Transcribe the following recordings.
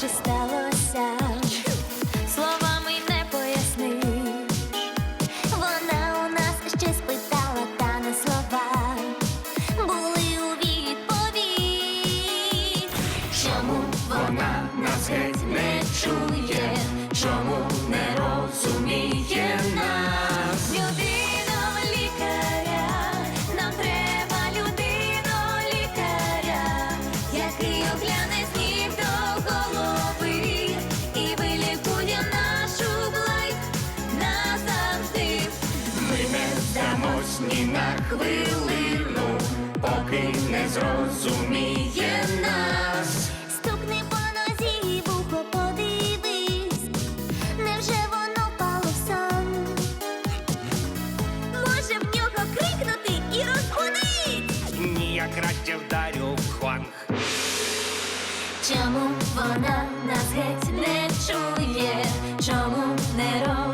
що сталося, словами не поясниш. Вона у нас ще спитала, та не слова були у відповідь. Чому Вона нас геть не чує, чому ні на хвилину, поки не зрозуміє нас. Стукни по нозі і вухо подивись, невже воно впало в сон? Може в нього крикнути і розбудить? Ні, я краще вдарю в хванг. Чому вона нас геть не чує? Чому не розуміє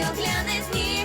і огляне сніг.